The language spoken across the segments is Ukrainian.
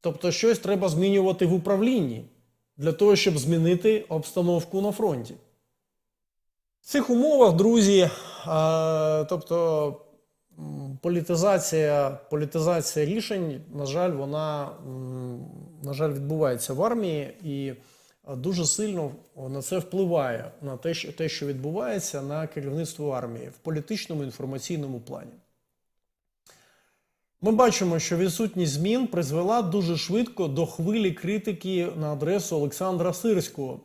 Тобто щось треба змінювати в управлінні для того, щоб змінити обстановку на фронті. В цих умовах, друзі, е, тобто політизація, політизація рішень, на жаль, вона на жаль, відбувається в армії, і дуже сильно на це впливає на те, що відбувається на керівництво армії в політичному інформаційному плані. Ми бачимо, що відсутність змін призвела дуже швидко до хвилі критики на адресу Олександра Сирського.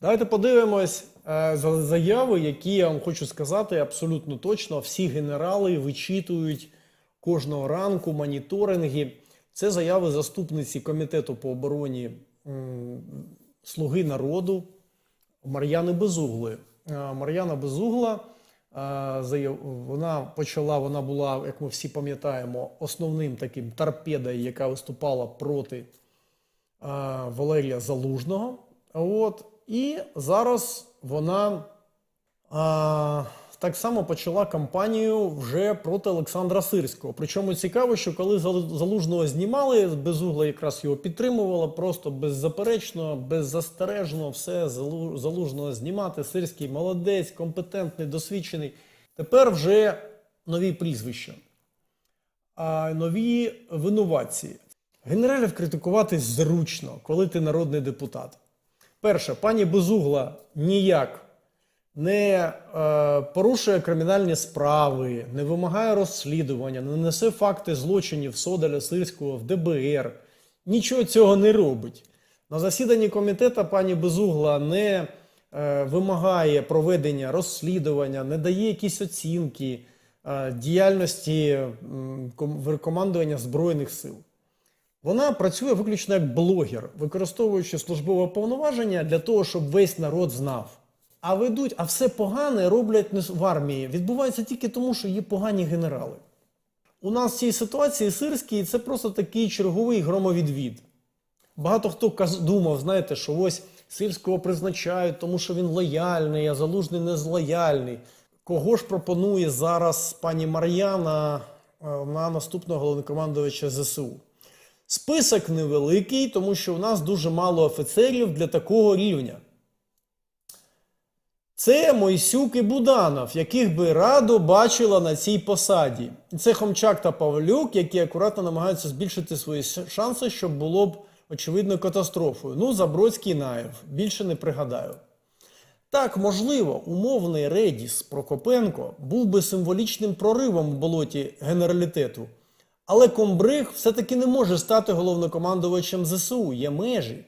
Давайте подивимось е, за заяви, які я вам хочу сказати абсолютно точно. Всі генерали вичитують кожного ранку моніторинги. Це заяви заступниці комітету по обороні Слуги народу Мар'яни Безугли. Е, Мар'яна Безугла. Вона почала, вона була, як ми всі пам'ятаємо, основним таким торпедою, яка виступала проти Валерія Залужного. От. І зараз вона так само почала кампанію вже проти Олександра Сирського. Причому цікаво, що коли Залужного знімали, Безугла якраз його підтримувала, просто беззаперечно, беззастережно все Залужного знімати. Сирський молодець, компетентний, досвідчений. Тепер вже нові прізвища, а нові винуватці. Генералів критикувати зручно, коли ти народний депутат. Перше, пані Безугла ніяк не е, порушує кримінальні справи, не вимагає розслідування, не несе факти злочинів Содаля Сирського в ДБР. Нічого цього не робить. На засіданні комітету пані Безугла не е, вимагає проведення розслідування, не дає якісь оцінки е, діяльності ком- командування Збройних сил. Вона працює виключно як блогер, використовуючи службове повноваження для того, щоб весь народ знав. А ведуть, а все погане роблять в армії. Відбувається тільки тому, що є погані генерали. У нас в цій ситуації Сирський це просто такий черговий громовідвід. Багато хто думав, знаєте, що ось Сирського призначають, тому що він лояльний, а залужний не злояльний. Кого ж пропонує зараз пані Мар'яна е, на наступного головнокомандувача ЗСУ? Список невеликий, тому що у нас дуже мало офіцерів для такого рівня. Це Мойсюк і Буданов, яких би радо бачила на цій посаді. Це Хомчак та Павлюк, які акуратно намагаються збільшити свої шанси, щоб було б очевидно катастрофою. Ну, Забродський Наєв. Більше не пригадаю. Так, можливо, умовний Редіс Прокопенко був би символічним проривом в болоті генералітету. Але Комбриг все-таки не може стати головнокомандувачем ЗСУ, є межі.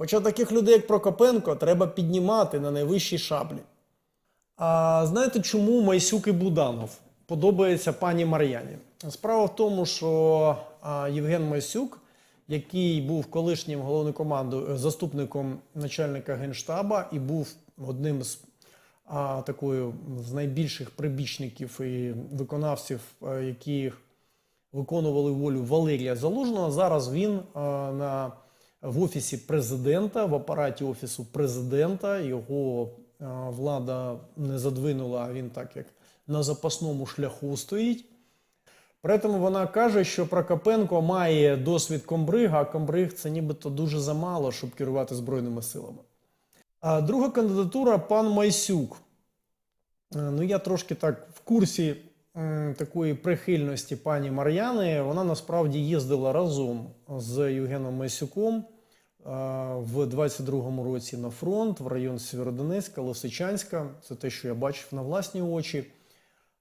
Хоча таких людей, як Прокопенко, треба піднімати на найвищій шаблі. А знаєте, чому Майсюк і Буданов подобається пані Мар'яні? Справа в тому, що Євген Майсюк, який був колишнім головнокоманду заступником начальника генштаба і був одним з а, такою з найбільших прибічників і виконавців, які виконували волю Валерія Залужного. Зараз він а, на в офісі президента, в апараті офісу президента. Його а, влада не задвинула, а він так як на запасному шляху стоїть. При тому вона каже, що Прокопенко має досвід комбрига, а комбриг це нібито дуже замало, щоб керувати Збройними силами. А друга кандидатура пан Майсюк. Е, Ну, я трошки так в курсі такої прихильності пані Мар'яни. Вона насправді їздила разом з Євгеном Майсюком е, в 22-му році на фронт в район Сєвєродонецька, Лисичанська. Це те, що я бачив на власні очі.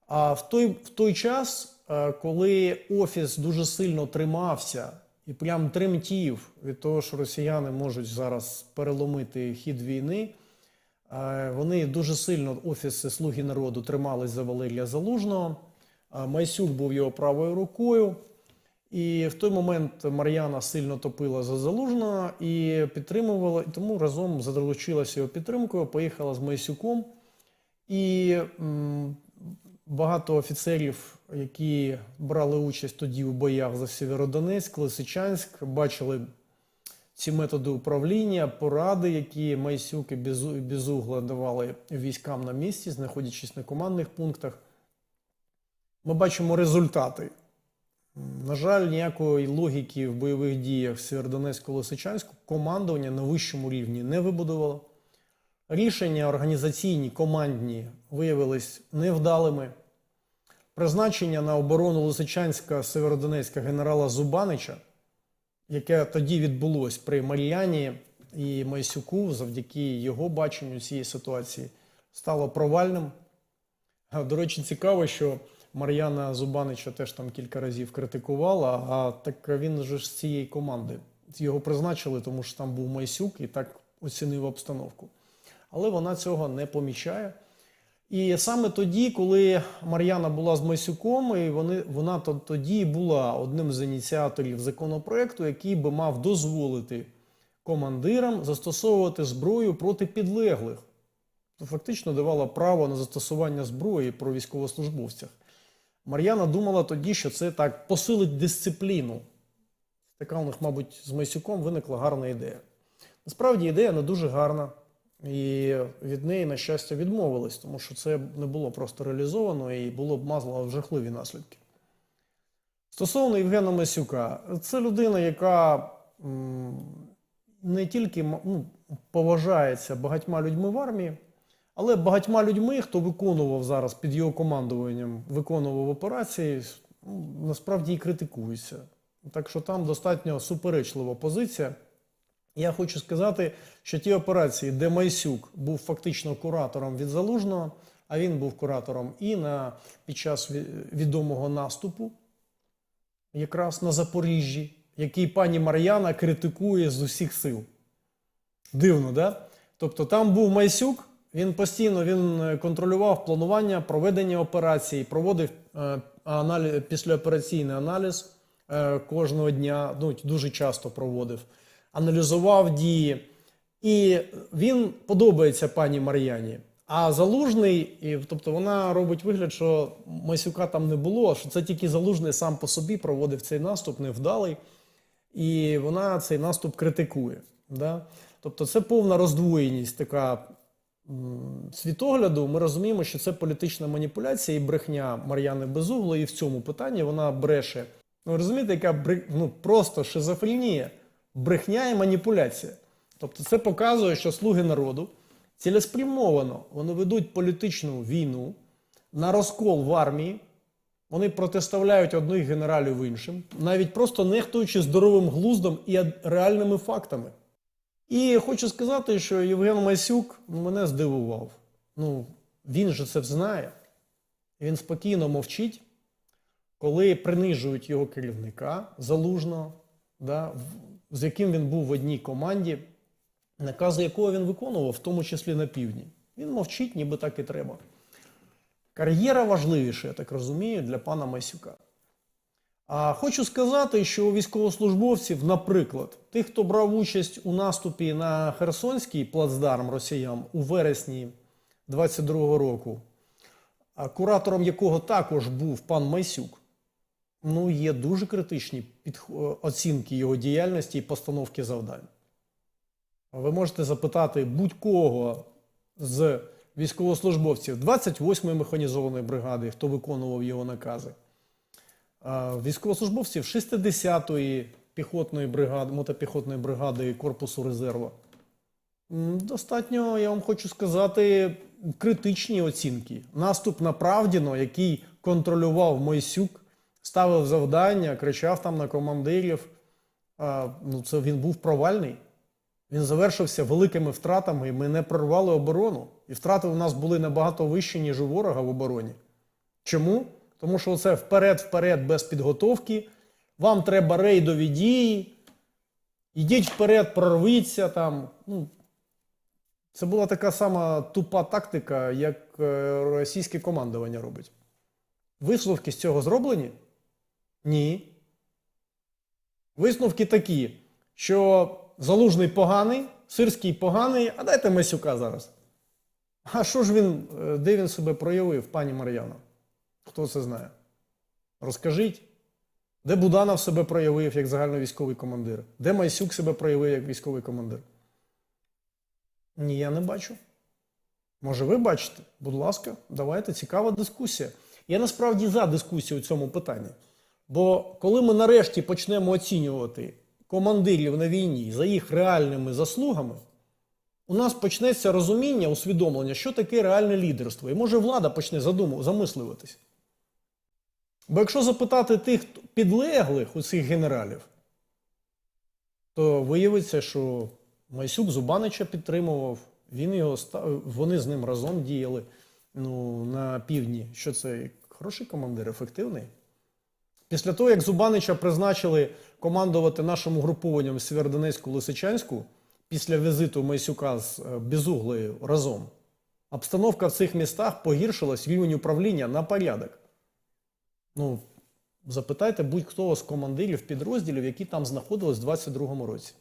А в той, в той час, е, коли офіс дуже сильно тримався і прям тремтів від того, що росіяни можуть зараз переломити хід війни, е, вони дуже сильно офіси Слуги народу тримались за Валерія Залужного. Майсюк був його правою рукою. І в той момент Мар'яна сильно топила за Залужного і підтримувала, і тому разом залучилася його підтримкою, поїхала з Майсюком. І м, багато офіцерів, які брали участь тоді у боях за Сєвєродонецьк, Лисичанськ, бачили ці методи управління, поради, які Майсюк і Безугла давали військам на місці, знаходячись на командних пунктах. Ми бачимо результати. На жаль, ніякої логіки в бойових діях в Сєвєродонецьку-Лисичанську командування на вищому рівні не вибудувало. Рішення організаційні, командні виявились невдалими. Призначення на оборону Лисичанська Северодонецька генерала Зубанича, яке тоді відбулось при Мар'яні і Майсюку, завдяки його баченню цієї ситуації, стало провальним. До речі, цікаво, що Мар'яна Зубанича теж там кілька разів критикувала, а так він же з цієї команди. Його призначили, тому що там був Майсюк і так оцінив обстановку. Але вона цього не помічає. І саме тоді, коли Мар'яна була з Майсюком, і вони, вона тоді була одним з ініціаторів законопроекту, який би мав дозволити командирам застосовувати зброю проти підлеглих. То фактично давала право на застосування зброї про військовослужбовцях. Мар'яна думала тоді, що це так посилить дисципліну. Така у них, мабуть, з Майсюком виникла гарна ідея. Насправді ідея не дуже гарна, і від неї, на щастя, відмовились, тому що це не було просто реалізовано і було б мазало жахливі наслідки. Стосовно Євгена Масюка, це людина, яка не тільки ну, поважається багатьма людьми в армії, але багатьма людьми, хто виконував зараз під його командуванням, виконував операції, ну, насправді і критикуються. Так що там достатньо суперечлива позиція. Я хочу сказати, що ті операції, де Майсюк був фактично куратором від Залужного, а він був куратором і на, під час відомого наступу, якраз на Запоріжжі, який пані Мар'яна критикує з усіх сил. Дивно, да? Тобто там був Майсюк, він постійно він е, контролював планування проведення операцій, проводив е, аналіз, післяопераційний аналіз е, кожного дня, ну, дуже часто проводив, аналізував дії. І він подобається пані Мар'яні. А залужний, і, тобто вона робить вигляд, що Масюка там не було, що це тільки залужний сам по собі проводив цей наступ, невдалий, і вона цей наступ критикує. Да? Тобто це повна роздвоєність така світогляду. Ми розуміємо, що це політична маніпуляція і брехня Мар'яни Безуглої, і в цьому питанні вона бреше. Ну, розумієте, яка бре- ну, просто шизофренія, брехня і маніпуляція. Тобто це показує, що слуги народу цілеспрямовано вони ведуть політичну війну на розкол в армії. Вони протиставляють одних генералів іншим, навіть просто нехтуючи здоровим глуздом і реальними фактами. І хочу сказати, що Євген Масюк мене здивував. Ну, він же це знає. Він спокійно мовчить, коли принижують його керівника залужного, да, з яким він був в одній команді, накази якого він виконував, в тому числі на півдні. Він мовчить, ніби так і треба. Кар'єра важливіша, я так розумію, для пана Масюка. А хочу сказати, що у військовослужбовців, наприклад, тих, хто брав участь у наступі на Херсонський плацдарм росіян у вересні 22-го року, куратором якого також був пан Майсюк, ну, є дуже критичні оцінки його діяльності і постановки завдань. Ви можете запитати будь-кого з військовослужбовців 28-ї механізованої бригади, хто виконував його накази, військовослужбовців 60-ї піхотної бригади, мотопіхотної бригади Корпусу резерву. Достатньо, я вам хочу сказати, критичні оцінки. Наступ на Правдіно, який контролював Мойсюк, ставив завдання, кричав там на командирів. Ну, це він був провальний. Він завершився великими втратами, і ми не прорвали оборону. І втрати у нас були набагато вищі, ніж у ворога в обороні. Чому? Тому що це вперед-вперед без підготовки. Вам треба рейдові дії. Ідіть вперед, прорвіться там. Ну, це була така сама тупа тактика, як е, російське командування робить. Висновки з цього зроблені? Ні. Висновки такі, що залужний поганий, сирський поганий, а дайте Масюка зараз. А що ж він, е, де він себе проявив, пані Мар'яна? Хто це знає? Розкажіть, де Буданов себе проявив як загальновійськовий командир? Де Майсюк себе проявив як військовий командир? Ні, я не бачу. Може, ви бачите? Будь ласка, давайте, цікава дискусія. Я насправді за дискусію у цьому питанні. Бо коли ми нарешті почнемо оцінювати командирів на війні за їх реальними заслугами, у нас почнеться розуміння, усвідомлення, що таке реальне лідерство. І може влада почне задуму, замислюватись. Бо якщо запитати тих підлеглих у цих генералів, то виявиться, що Майсюк Зубанича підтримував, він його ста- вони з ним разом діяли ну, на півдні. Що це хороший командир, ефективний. Після того, як Зубанича призначили командувати нашим угрупованням Сєвєродонецьку Лисичанську, після візиту Майсюка з е, Безуглею разом, обстановка в цих містах погіршилась рівень управління на порядок. Ну, запитайте будь-хто з командирів підрозділів, які там знаходились в 22-му році.